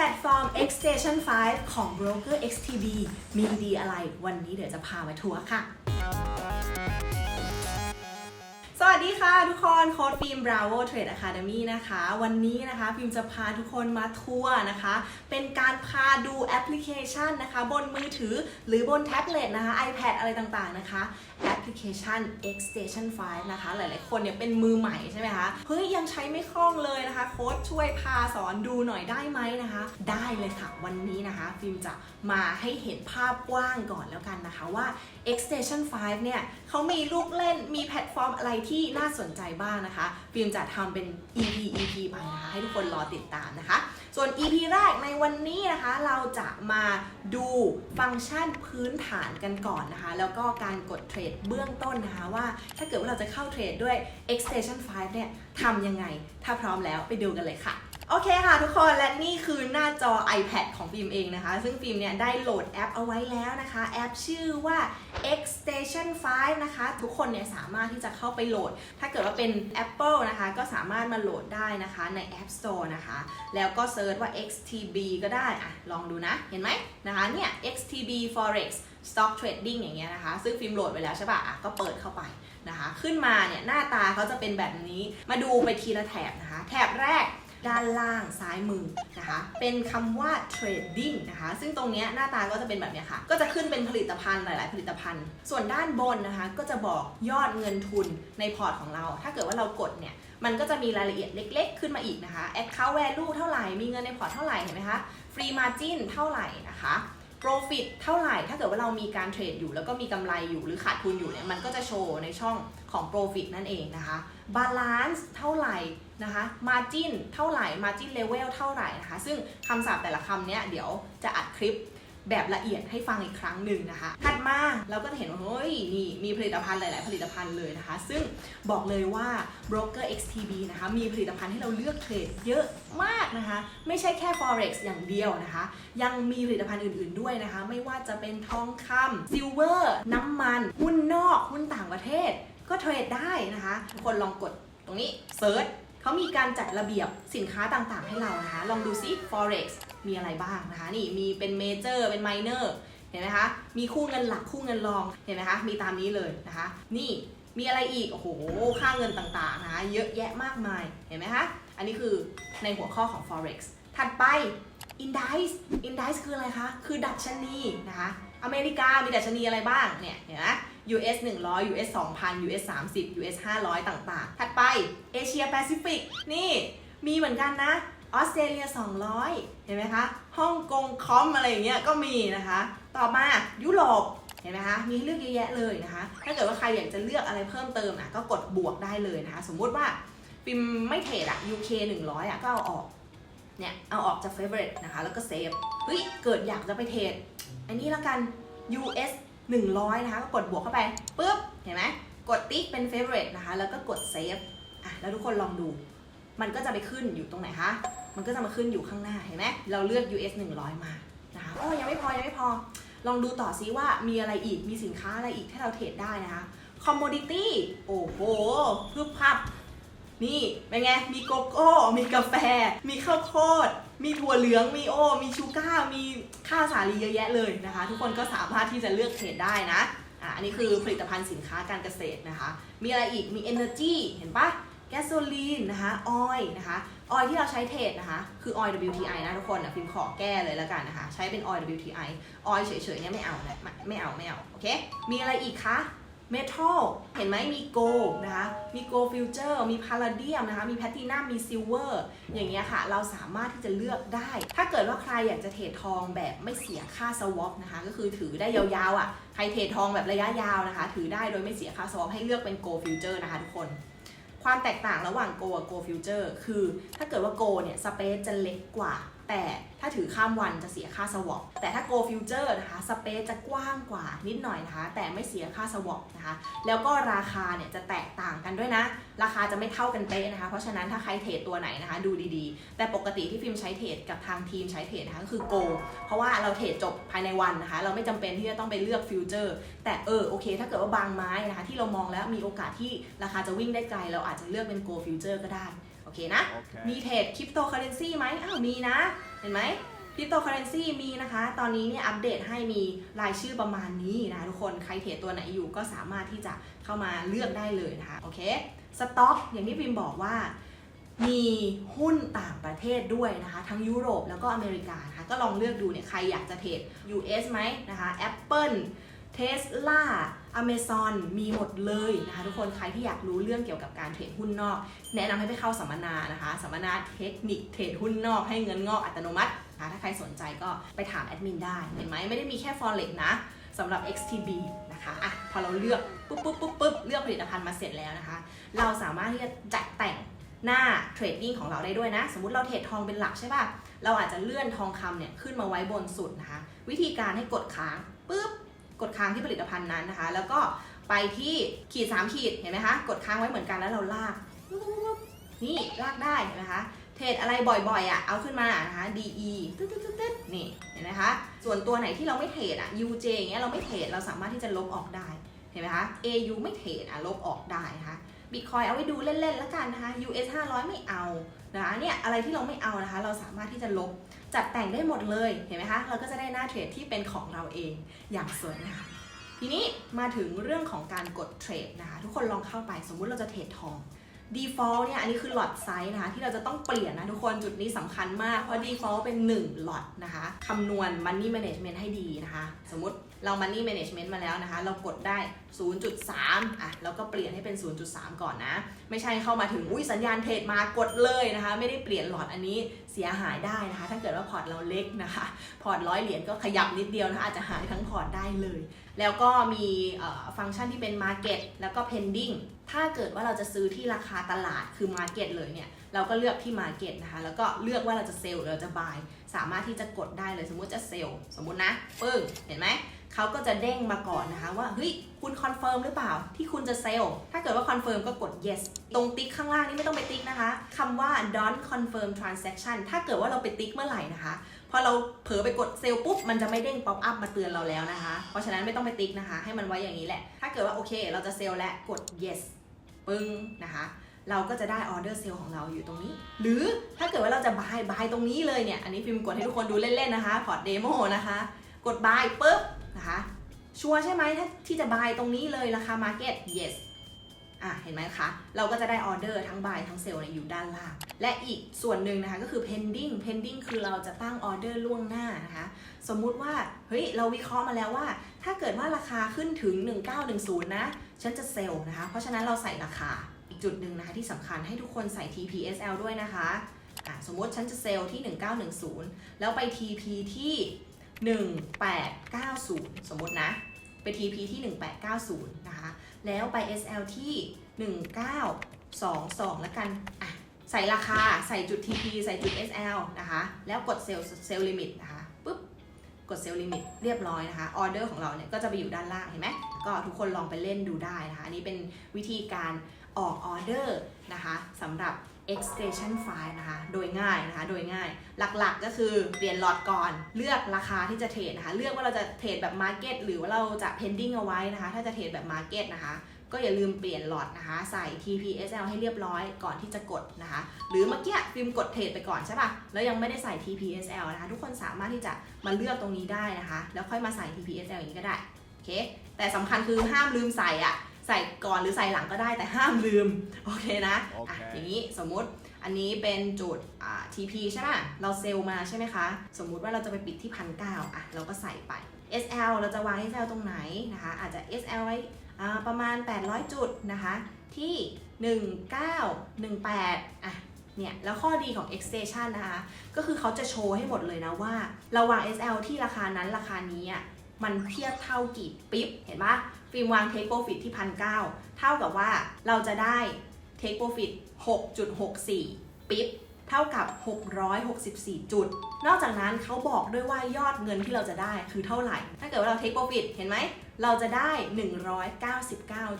แพลตฟอร์ม X Station 5 ของ Broker XTB มีดีอะไร วันนี้เดี๋ยวจะพามาทัวร์ค่ะ สวัสดีค่ะทุกคนโค้ดฟิล์ม Bravo Trade Academy นะคะ วันนี้นะคะฟิล์มจะพาทุกคนมาทัวร์นะคะ เป็นการพาดูแอปพลิเคชันนะคะ บนมือถือหรือบนแท็บเล็ตนะคะ iPad อะไรต่างๆนะคะ แอปพลิเคชัน X Station 5 นะคะ หลายๆคนเนี่ยเป็นมือใหม่ใช่ไหมคะ เฮ้ย ยังใช้ไม่คล่องเลยนะคะ โค้ดช่วยพาสอนดูหน่อยได้ไหมนะคะ ได้เลยค่ะ วันนี้นะคะ ฟิล์มจะมาให้เห็นภาพกว้างก่อนแล้วกันนะคะว่า X Station 5 เนี่ยเขามีลูกเล่นมีแพลตฟอร์มอะไรที่น่าสนใจบ้างนะคะฟิล์มจะทำเป็น EP EP ไปนะคะให้ทุกคนรอติดตามนะคะ ส่วน EP แรกในวันนี้นะคะเราจะมาดูฟังก์ชันพื้นฐานกันก่อนนะคะ แล้วก็การกดเทรดเบื้องต้นนะคะว่า ถ้าเกิดว่าเราจะเข้าเทรดด้วย extension 5เนี่ยทำยังไง ถ้าพร้อมแล้วไปดูกันเลยค่ะ โอเคค่ะทุกคนและนี่คือหน้าจอ iPad ของฟิล์มเองนะคะ ซึ่งฟิล์มเนี่ยได้โหลดแอปเอาไว้แล้วนะคะ แอปชื่อว่า X Station 5 นะคะ ทุกคนเนี่ยสามารถที่จะเข้าไปโหลด ถ้าเกิดว่าเป็น Apple นะคะ ก็สามารถมาโหลดได้นะคะใน App Store นะคะ แล้วก็เซิร์ชว่า XTB ก็ได้อะลองดูนะ เห็นไหมนะคะเนี่ย XTB Forex Stock Trading อย่างเงี้ยนะคะ ซึ่งฟิล์มโหลดไปแล้วใช่ปะอะก็เปิดเข้าไปนะคะ ขึ้นมาเนี่ยหน้าตาเขาจะเป็นแบบนี้มาดูไปทีละแถบนะคะ แถบแรก ด้านล่างซ้ายมือนะคะ เป็นคำว่า trading นะคะ ซึ่งตรงนี้หน้าตาก็จะเป็นแบบนี้ค่ะ ก็จะขึ้นเป็นผลิตภัณฑ์หลาย ๆ ผลิตภัณฑ์ ส่วนด้านบนนะคะ ก็จะบอกยอดเงินทุนในพอร์ตของเรา ถ้าเกิดว่าเรากดเนี่ยมันก็จะมีรายละเอียดเล็ก ๆ ขึ้นมาอีกนะคะ account value เท่าไหร่ มีเงินในพอร์ตเท่าไหร่ เห็นไหมคะ free margin เท่าไหร่นะคะ profit เท่าไหร่ ถ้าเกิดว่าเรามีการเทรดอยู่ แล้วก็มีกำไรอยู่หรือขาดทุนอยู่เนี่ยมันก็จะโชว์ในช่องของ profit นั่นเองนะคะ balance เท่าไหร่นะคะ margin เท่าไหร่ margin level เท่าไหร่นะคะ ซึ่งคำศัพท์แต่ละคำเนี้ยเดี๋ยวจะอัดคลิป แบบละเอียดให้ฟังอีกครั้งหนึ่งนะคะถัดมาเราก็จะเห็นว่าเฮ้ยนี่มีผลิตภัณฑ์หลาย ๆ ผลิตภัณฑ์เลยนะคะ ซึ่งบอกเลยว่า broker XTB นะคะมีผลิตภัณฑ์ให้เราเลือกเทรดเยอะมากนะคะ ไม่ใช่แค่ forex อย่างเดียวนะคะ ยังมีผลิตภัณฑ์อื่น ๆ ด้วยนะคะ ไม่ว่าจะเป็นทองคำซิลเวอร์น้ำมัน หุ้นนอกหุ้นต่างประเทศ ก็เทรดได้นะคะทุกคนลองกดตรงนี้เซิร์ชเขามีการจัดระเบียบสินค้าต่าง ๆ ให้เรานะคะ ลองดูซิ forex มีอะไรบ้างนะคะ นี่มีเป็นเมเจอร์เป็นไมเนอร์เห็นไหมคะ มีคู่เงินหลักคู่เงินรองเห็นไหมคะ มีตามนี้เลยนะคะ นี่มีอะไรอีก โอ้โห ค่าเงินต่างๆนะคะ เยอะแยะมากมาย เห็นไหมคะ อันนี้คือในหัวข้อของ forex ถัดไป indice indice คืออะไรคะ คือดัชนีนะคะ อเมริกามีดัชนีอะไรบ้าง เนี่ย เห็นไหม US 100 US 2,000 US 30 US 500 ต่างๆ ถัดไปเอเชียแปซิฟิก นี่ มีเหมือนกันนะ ออสเตรเลีย 200 เห็นไหมคะ ฮ่องกงคอมอะไรอย่างเงี้ยก็มีนะคะ ต่อมายุโรป เห็นไหมคะ มีให้เลือกเยอะแยะเลยนะคะ ถ้าเกิดว่าใครอยากจะเลือกอะไรเพิ่มเติมอะก็กดบวกได้เลยนะคะ สมมุติว่าฟิล์มไม่เทรดอะ UK 100อะก็เอาออก เนี่ย เอาออกจาก favorite นะคะ แล้วก็เซฟ เฮ้ย เกิดอยากจะไปเทรด อันนี้แล้วกัน US 100 นะคะ ก็กดบวกเข้าไปปุ๊บ เห็นไหม กดติ๊กเป็น favorite นะคะ แล้วก็กด save อะแล้วทุกคนลองดู มันก็จะไปขึ้นอยู่ตรงไหนคะ มันก็จะมาขึ้นอยู่ข้างหน้าเห็นไหมเราเลือก US 100 มานะคะโอ้ยังไม่พอยังไม่พอ ลองดูต่อซิว่ามีอะไรอีกมีสินค้าอะไรอีกที่เราเทรดได้นะคะ commodity โอ้โหพึบพับนี่เป็นไง มีโกโก้ มีกาแฟ มีข้าวโพด มีถั่วเหลือง มีโอ มีชูการ์มีข้าวสาลีเยอะแยะเลยนะคะ ทุกคนก็สามารถที่จะเลือกเทรดได้นะ อะอันนี้คือผลิตภัณฑ์สินค้าการเกษตรนะคะ มีอะไรอีก มี energy เห็นปะ แก๊สโซลีนนะคะ ออยนะคะ ออยที่เราใช้เทรดนะคะ คือออย WTI นะทุกคนนะพิมพ์ขอแก้เลยแล้วกันนะคะ ใช้เป็นออย WTI ออยเฉยๆเนี่ยไม่เอานะไม่ไม่เอาไม่เอาโอเค มีอะไรอีกคะ เมทัล เห็นไหมมีโกลนะคะ มีโกลฟิวเจอร์ มีพาราเดียมนะคะ มีแพตตินัม มีซิลเวอร์ อย่างเงี้ยค่ะ เราสามารถที่จะเลือกได้ ถ้าเกิดว่าใครอยากจะเทรดทองแบบไม่เสียค่าสวอปนะคะ ก็คือถือได้ยาวๆอะ ใครเทรดทองแบบระยะยาวนะคะ ถือได้โดยไม่เสียค่าสวอปให้เลือกเป็นโกลฟิวเจอร์นะคะทุกคน ความแตกต่างระหว่าง Go กับ Go Future คือถ้าเกิดว่า Go เนี่ยสเปซจะเล็กกว่า แต่ถ้าถือข้ามวันจะเสียค่าสวอปแต่ถ้าโกฟิวเจอร์นะคะสเปซจะกว้างกว่านิดหน่อยนะคะ แต่ไม่เสียค่าสวอปนะคะ แล้วก็ราคาเนี่ยจะแตกต่างกันด้วยนะ ราคาจะไม่เท่ากันเป๊ะนะคะ เพราะฉะนั้นถ้าใครเทรดตัวไหนนะคะ ดูดีๆ แต่ปกติที่ฟิล์มใช้เทรดกับทางทีมใช้เทรดนะคะก็คือโกเพราะว่าเราเทรดจบภายในวันนะคะ เราไม่จำเป็นที่จะต้องไปเลือกฟิวเจอร์แต่เออโอเค ถ้าเกิดว่าบางไม้นะคะ ที่เรามองแล้วมีโอกาสที่ราคาจะวิ่งได้ไกล เราอาจจะเลือกเป็นโกฟิวเจอร์ก็ได้ โอเคนะ มี Okay. เทรดคริปโตเคอเรนซีไหมอ้าวมีนะ เห็นไหมคริปโตเคอเรนซีมีนะคะ ตอนนี้เนี่ยอัปเดตให้มีรายชื่อประมาณนี้นะคะทุกคนใครเทรดตัวไหนอยู่ก็สามารถที่จะเข้ามาเลือกได้เลยนะคะโอเคสต็อกอย่างที่พิมบอกว่ามีหุ้นต่างประเทศด้วยนะคะ ทั้งยุโรปแล้วก็อเมริกานะคะก็ลองเลือกดูเนี่ยใครอยากจะเทรด US ไหมนะคะ Apple Tesla Amazon มีหมดเลยนะคะทุกคนใครที่อยากรู้เรื่องเกี่ยวกับการเทรดหุ้นนอก แนะนำให้ไปเข้าสัมมนานะคะ สัมมนาเทคนิคเทรดหุ้นนอกให้เงินงอกอัตโนมัตินะถ้าใครสนใจก็ไปถามแอดมินได้ เห็นไหมไม่ได้มีแค่ Forex นะสำหรับ XTB นะคะอะพอเราเลือกปุ๊บปุ๊บปุ๊บปุ๊บเลือกผลิตภัณฑ์มาเสร็จแล้วนะคะ เราสามารถที่จะจัดแต่งหน้าเทรดดิ้งของเราได้ด้วยนะ สมมติเราเทรดทองเป็นหลักใช่ป่ะเราอาจจะเลื่อนทองคำเนี่ยขึ้นมาไว้บนสุดนะคะ วิธีการให้กดค้างปุ๊บ กดค้างที่ผลิตภัณฑ์นั้นนะคะ แล้วก็ไปที่ขีด 3 ขีดเห็นไหมคะ กดค้างไว้เหมือนกันแล้วเราลาก นี่ลากได้เห็นไหมคะ เทรดอะไรบ่อยๆอะเอาขึ้นมานะคะ DE ตึ๊ดตึ๊ดตึ๊ดตึ๊ดนี่เห็นไหมคะ ส่วนตัวไหนที่เราไม่เทรดอะ UJ อย่างเงี้ยเราไม่เทรดเราสามารถที่จะลบออกได้เห็นไหมคะ AU ไม่เทรดอะลบออกได้นะคะบิตคอยเอาไว้ดูเล่นๆแล้วกันนะคะ US 500 ไม่เอานะคะเนี่ยอะไรที่เราไม่เอานะคะ เราสามารถที่จะลบ จัดแต่งได้หมดเลยเห็นไหมคะเราก็จะได้หน้าเทรดที่เป็นของเราเองอย่างสวยงามทีนี้มาถึงเรื่องของการกดเทรดนะคะทุกคนลองเข้าไปสมมุติเราจะเทรดทอง default เนี่ยอันนี้คือ lot size นะคะที่เราจะต้องเปลี่ยนนะทุกคนจุดนี้สำคัญมาก เพราะ default เป็น1 lot นะคะคำนวณ money management ให้ดีนะคะ สมมติ เรา money management มาแล้วนะคะ เรากดได้ 0.3 อะเราก็เปลี่ยนให้เป็น 0.3 ก่อนนะ ไม่ใช่เข้ามาถึง อุ้ยสัญญาณเทรดมากดเลยนะคะ ไม่ได้เปลี่ยนหลอดอันนี้เสียหายได้นะคะ ถ้าเกิดว่าพอร์ตเราเล็กนะคะ พอร์ตร้อยเหรียญก็ขยับนิดเดียวนะคะ อาจจะหายทั้งพอร์ตได้เลย แล้วก็มีฟังก์ชันที่เป็น Market แล้วก็ Pending ถ้าเกิดว่าเราจะซื้อที่ราคาตลาดคือ Market เลยเนี่ย เราก็เลือกที่ Market นะคะแล้วก็เลือกว่าเราจะเซลล์หรือเราจะ buy สามารถที่จะกดได้เลยสมมุติจะเซลล์สมมุตินะปึ้งเห็นไหมเขาก็จะเด้งมาก่อนนะคะว่าเฮ้ยคุณคอนเฟิร์มหรือเปล่าที่คุณจะเซลล์ถ้าเกิดว่าคอนเฟิร์มก็กด yes ตรงติ๊กข้างล่างนี่ไม่ต้องไปติ๊กนะคะคำว่า don't confirm transaction ถ้าเกิดว่าเราไปติ๊กเมื่อไหร่นะคะพอเราเผลอไปกดเซลล์ปุ๊บมันจะไม่เด้งป๊อปอัพมาเตือนเราแล้วนะคะเพราะฉะนั้นไม่ต้องไปติ๊กนะคะ ให้มันไว้อย่างนี้แหละ ถ้าเกิดว่าโอเค เราจะเซลล์และกด yes ปึ้งนะคะ เราก็จะได้ออเดอร์เซลล์ของเราอยู่ตรงนี้ หรือถ้าเกิดว่าเราจะบายบายตรงนี้เลยเนี่ย อันนี้ฟิล์มกดให้ทุกคนดูเล่นๆนะคะพอร์ตเดโมนะคะ กดบายปุ๊บนะคะ ชัวร์ใช่ไหมถ้าที่จะบายตรงนี้เลยราคา Market yes อะเห็นไหมคะ เราก็จะได้ออเดอร์ทั้งบายทั้งเซลล์อยู่ด้านล่าง และอีกส่วนหนึ่งนะคะก็คือ pending pending คือเราจะตั้งออเดอร์ล่วงหน้านะคะ สมมุติว่า เฮ้ย เราวิเคราะห์มาแล้วว่า ถ้าเกิดว่าราคาขึ้นถึง 1910 นะ ฉันจะเซลล์นะคะ เพราะฉะนั้นเราใส่ราคา อีกจุดหนึ่งนะคะที่สำคัญให้ทุกคนใส่ TPSL ด้วยนะคะะสมมติฉันจะเซลล์ที่ 1910 แล้วไป TP ที่ 1890 สมมตินะ ไป TP ที่ 1890 นะคะ แล้วไป SL ที่ 1922 แล้วกันอะใส่ราคา ใส่จุด TP ใส่จุด SL นะคะ แล้วกดเซลล์เซลล์ลิมิตนะคะปุ๊บ กดเซลล์ลิมิตเรียบร้อยนะคะ ออเดอร์ของเราเนี่ยก็จะไปอยู่ด้านล่างเห็นไหม ก็ทุกคนลองไปเล่นดูได้นะคะ อันนี้เป็นวิธีการ ออกออเดอร์นะคะสำหรับ extension file นะคะ โดยง่ายนะคะ โดยง่าย หลักๆก็คือเปลี่ยนหลอดก่อน เลือกราคาที่จะเทรดนะคะ เลือกว่าเราจะเทรดแบบ market หรือว่าเราจะ pending เอาไว้นะคะ ถ้าจะเทรดแบบ market นะคะ ก็อย่าลืมเปลี่ยนหลอดนะคะ ใส่ TPSL ให้เรียบร้อยก่อนที่จะกดนะคะ หรือเมื่อกี้ฟิล์มกดเทรดไปก่อนใช่ปะแล้วยังไม่ได้ใส่ TPSL นะคะ ทุกคนสามารถที่จะมาเลือกตรงนี้ได้นะคะ แล้วค่อยมาใส่ TPSL อย่างนี้ก็ได้ โอเค แต่สำคัญคือห้ามลืมใส่อะ ใส่ก่อนหรือใส่หลังก็ได้แต่ห้ามลืม โอเคนะโอเคอะอย่างนี้สมมุติอันนี้เป็นจุดอ่า TP ใช่ไหมเราเซลล์มาใช่ไหมคะ สมมุติว่าเราจะไปปิดที่พันเก้าอะเราก็ใส่ไป SL เราจะวาง SL ตรงไหนนะคะ อาจจะ SL ไว้อ่าประมาณ 800 จุดนะคะ ที่ 1918อะเนี่ยแล้วข้อดีของ extension นะคะ ก็คือเขาจะโชว์ให้หมดเลยนะว่า เราวาง SL ที่ราคานั้นราคานี้อะ มันเทียบเท่ากี่ปิ๊บ เห็นปะฟิล์มวาง take profit ที่พันเเท่ากับว่าเราจะได้ take profit 6.64 ปิ๊บ เท่ากับ 664 จุด นอกจากนั้นเขาบอกด้วยว่ายอดเงินที่เราจะได้คือเท่าไหร่ ถ้าเกิดว่าเรา take profit เห็นไหม เราจะได้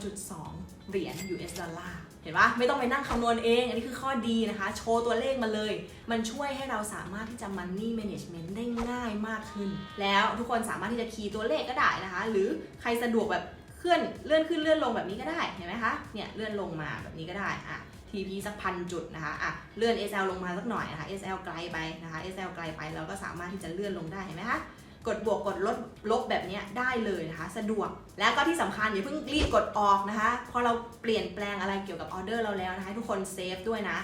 199.2 เหรียญ US ดอลลาร์ ห็นปะไม่ต้องไปนั่งคำนวณเอง อันนี้คือข้อดีนะคะ โชว์ตัวเลขมาเลย มันช่วยให้เราสามารถที่จะ money management ได้ง่ายมากขึ้น แล้วทุกคนสามารถที่จะคีย์ตัวเลขก็ได้นะคะ หรือใครสะดวกแบบเคลื่อนเลื่อนขึ้นเลื่อนลงแบบนี้ก็ได้เห็นไหมคะเนี่ยเลื่อนลงมาแบบนี้ก็ได้อะ TP สักพันจุดนะคะอะเลื่อน SL ลงมาสักหน่อยนะคะ SL ไกลไปนะคะ SL ไกลไปเราก็สามารถที่จะเลื่อนลงได้เห็นไหมคะ กดบวกกดลดลบแบบนี้ได้เลยนะคะ สะดวกแล้วก็ที่สำคัญอย่าเพิ่งรีบกดออกนะคะ พอเราเปลี่ยนแปลงอะไรเกี่ยวกับออเดอร์เราแล้วนะคะทุกคนเซฟด้วยนะ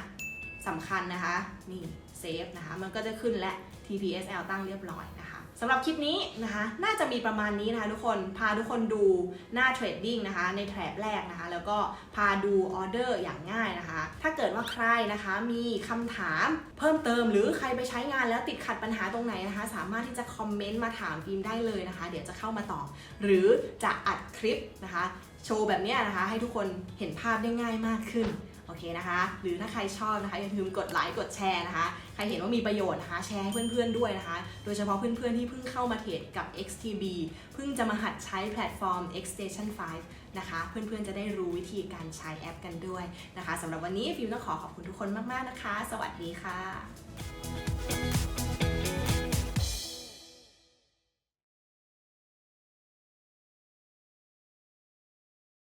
สำคัญนะคะนี่เซฟนะคะมันก็จะขึ้นและ TPSL ตั้งเรียบร้อยนะคะสำหรับคลิปนี้นะคะ น่าจะมีประมาณนี้นะคะทุกคนพาทุกคนดูหน้าเทรดดิ้งนะคะ ในแถบแรกนะคะ แล้วก็พาดูออเดอร์อย่างง่ายนะคะ ถ้า ว่าใครนะคะ มีคำถามเพิ่มเติมหรือใครไปใช้งานแล้วติดขัดปัญหาตรงไหนนะคะ สามารถที่จะคอมเมนต์มาถามฟิล์มได้เลยนะคะ เดี๋ยวจะเข้ามาตอบหรือจะอัดคลิปนะคะ โชว์แบบนี้นะคะ ให้ทุกคนเห็นภาพได้ง่ายมากขึ้น โอเคนะคะ หรือถ้าใครชอบนะคะอย่าลืมกดไลค์กดแชร์นะคะ ใครเห็นว่ามีประโยชน์นะคะ แชร์ให้เพื่อนๆด้วยนะคะ โดยเฉพาะเพื่อนๆที่เพิ่งเข้ามาเทรดกับ XTB เพิ่งจะมาหัดใช้แพลตฟอร์ม Xstation 5 นะคะ เพื่อนๆจะได้รู้วิธีการใช้แอปกันด้วยนะคะสำหรับวันนี้ฟิวต้องขอขอบคุณทุกคนมากๆนะคะ สวัสดีค่ะ